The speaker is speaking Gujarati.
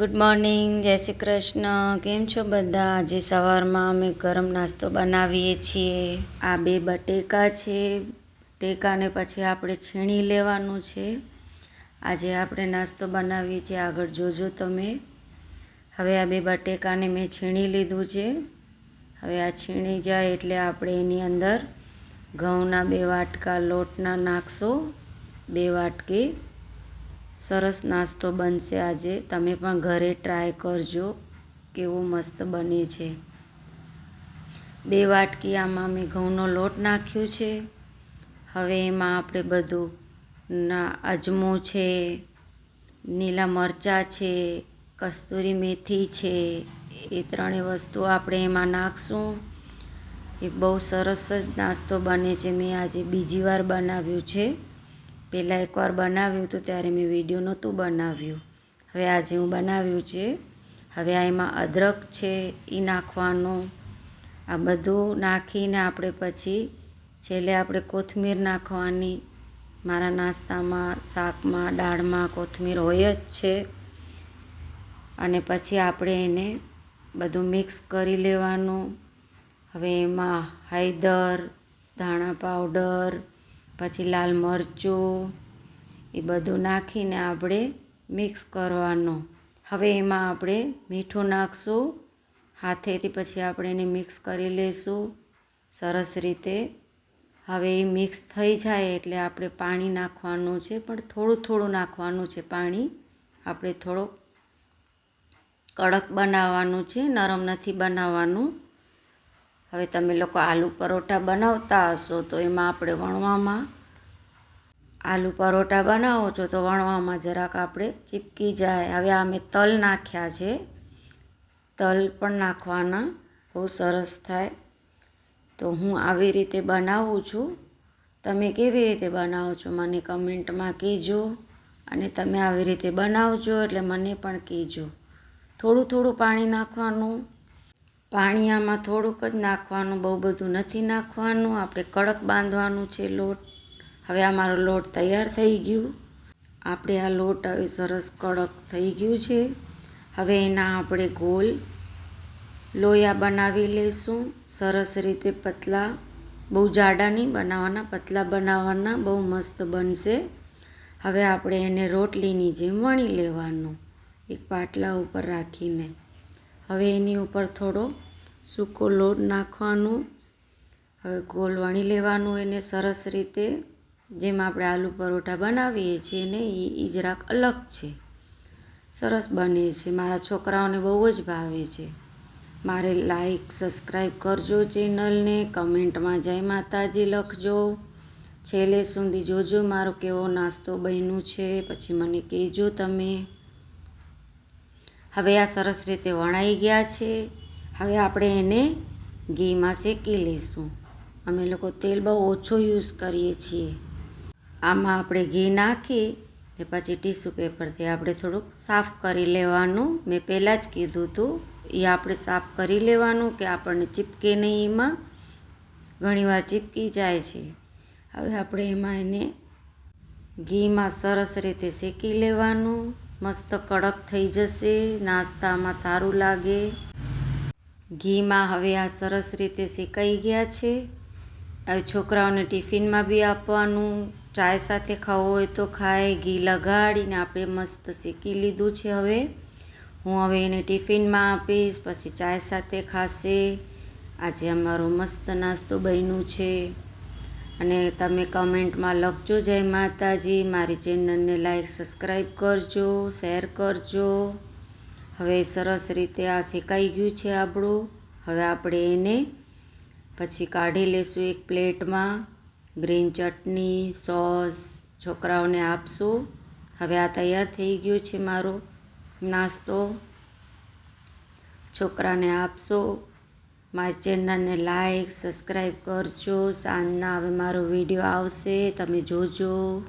ગુડ મોર્નિંગ જય શ્રી કૃષ્ણ. કેમ છો બધા? આજે સવારમાં અમે ગરમ નાસ્તો બનાવીએ છીએ. આ બે બટેકા છે. ટેકાને પછી આપણે છીણી લેવાનું છે. આજે આપણે નાસ્તો બનાવીએ છીએ. આગળ જોજો તમે. હવે આ બે બટેકાને મેં છીણી લીધું છે. હવે આ છીણી જાય એટલે આપણે એની અંદર ઘઉંના બે વાટકા લોટના નાખશો. બે વાટકી. સરસ નાસ્તો બનશે આજે. તમે પણ ઘરે ટ્રાય કરજો, કેવો મસ્ત બને છે. બે વાટકી આમાં મેં ઘઉંનો લોટ નાખ્યો છે. હવે એમાં આપણે બધું ના, અજમો છે લીલા મરચાં છે, કસ્તુરી મેથી છે, એ ત્રણેય વસ્તુ આપણે એમાં નાખશું. એ બહુ સરસ જ નાસ્તો બને છે. મેં આજે બીજી વાર બનાવ્યું છે. પહેલાં એકવાર બનાવ્યું હતું, ત્યારે મેં વીડિયો નહોતું બનાવ્યું. હવે આજે હું બનાવ્યું છે. હવે આ એમાં અદરક છે એ નાખવાનું. આ બધું નાખીને આપણે પછી છેલ્લે આપણે કોથમીર નાખવાની. મારા નાસ્તામાં, શાકમાં, દાળમાં કોથમીર હોય જ છે. અને પછી આપણે એને બધું મિક્સ કરી લેવાનું. હવે એમાં હળદર ધાણા પાવડર પછી લાલ મરચું, એ બધું નાખીને આપણે મિક્સ કરવાનું. હવે એમાં આપણે મીઠું નાખશું. હાથેથી પછી આપણે એને મિક્સ કરી લઈશું સરસ રીતે. હવે એ મિક્સ થઈ જાય એટલે આપણે પાણી નાખવાનું છે, પણ થોડું થોડું નાખવાનું છે પાણી. આપણે થોડોક કડક બનાવવાનું છે, નરમ નથી બનાવવાનું. હવે તમે લોકો આલુ પરોઠા બનાવતા હશો તો એમાં આપણે વણવામાં આલુ પરોઠા બનાવો છો તો વણવામાં જરાક આપણે ચીપકી જાય. હવે આ મેં તલ નાખ્યા છે. તલ પણ નાખવાના. બહુ સરસ થાય. તો હું આવી રીતે બનાવું છું. તમે કેવી રીતે બનાવો છો મને કમેન્ટમાં કહેજો અને તમે આવી રીતે બનાવજો એટલે મને પણ કહેજો. થોડું થોડું પાણી નાખવાનું. પાણી આમાં થોડુંક જ નાખવાનું, બહુ બધું નથી નાખવાનું. આપણે કડક બાંધવાનું છે લોટ. હવે આ મારો લોટ તૈયાર થઈ ગયું. આપણે આ લોટ હવે સરસ કડક થઈ ગયું છે. હવે એના આપણે ગોલ લોયા બનાવી લઈશું સરસ રીતે પતલા, બહુ જાડા નહીં બનાવવાના, પતલા બનાવવાના, બહુ મસ્ત બનશે. હવે આપણે એને રોટલીની જેમ વણી લેવાનું. એક પાટલા ઉપર રાખીને. હવે એની ઉપર થોડો સૂકો લોટ નાખવાનો, હવે ગોલ વણી લેવાનું, એને સરસ રીતે જેમ આપણે આલુ પરોઠા બનાવીએ છીએ ને એ એ જરાક અલગ છે. સરસ બને છે. મારા છોકરાઓને બહુ જ ભાવે છે. મારે લાઈક સબસ્ક્રાઈબ કરજો ચેનલને, કમેન્ટમાં જય માતાજી લખજો. છેલ્લે સુધી જોજો મારો કેવો નાસ્તો બન્યું છે. પછી મને કહેજો તમે. હવે આ સરસ રીતે વણાઈ ગયા છે. હવે આપણે એને ઘીમાં શેકી લઈશું. અમે લોકો તેલ બહુ ઓછો યુઝ કરીએ છીએ. આમાં આપણે ઘી નાખી ને પછી ટીશ્યુ પેપરથી આપણે થોડુંક સાફ કરી લેવાનું. મેં પહેલાં જ કીધું હતું, એ આપણે સાફ કરી લેવાનું કે આપણને ચીપકે નહીં એમાં. ઘણીવાર ચીપકી જાય છે. હવે આપણે એમાં એને ઘીમાં સરસ રીતે શેકી લેવાનું. મસ્ત કડક થઈ જશે, નાસ્તામાં સારું લાગે. ઘીમાં હવે આ સરસ રીતે શેકાઈ ગયા છે. હવે છોકરાઓને ટિફિનમાં બી આપવાનું, ચાય સાથે ખાવો હોય તો ખાય. ઘી લગાડીને આપણે મસ્ત શેકી લીધું છે હવે. હું હવે એને ટિફિનમાં આપીશ, પછી ચાય સાથે ખાશે. આજે અમારો મસ્ત નાસ્તો બન્યું છે. અને તમે કમેન્ટમાં લખજો. જય માતાજી. મારી ચેનલને લાઈક સબસ્ક્રાઈબ કરજો, શેર કરજો. હવે સરસ રીતે આ શેકાઈ ગયું છે આપણું. હવે આપણે એને પછી કાઢી લેશું એક પ્લેટમાં. ગ્રીન ચટણી, સોસ, છોકરાઓને આપશું. હવે આ તૈયાર થઈ ગયું છે મારો નાસ્તો. છોકરાને આપશો. મારી ચેનલને લાઈક સબસ્ક્રાઈબ કરજો. સાંજના હવે મારો વીડિયો આવશે. તમે જોજો.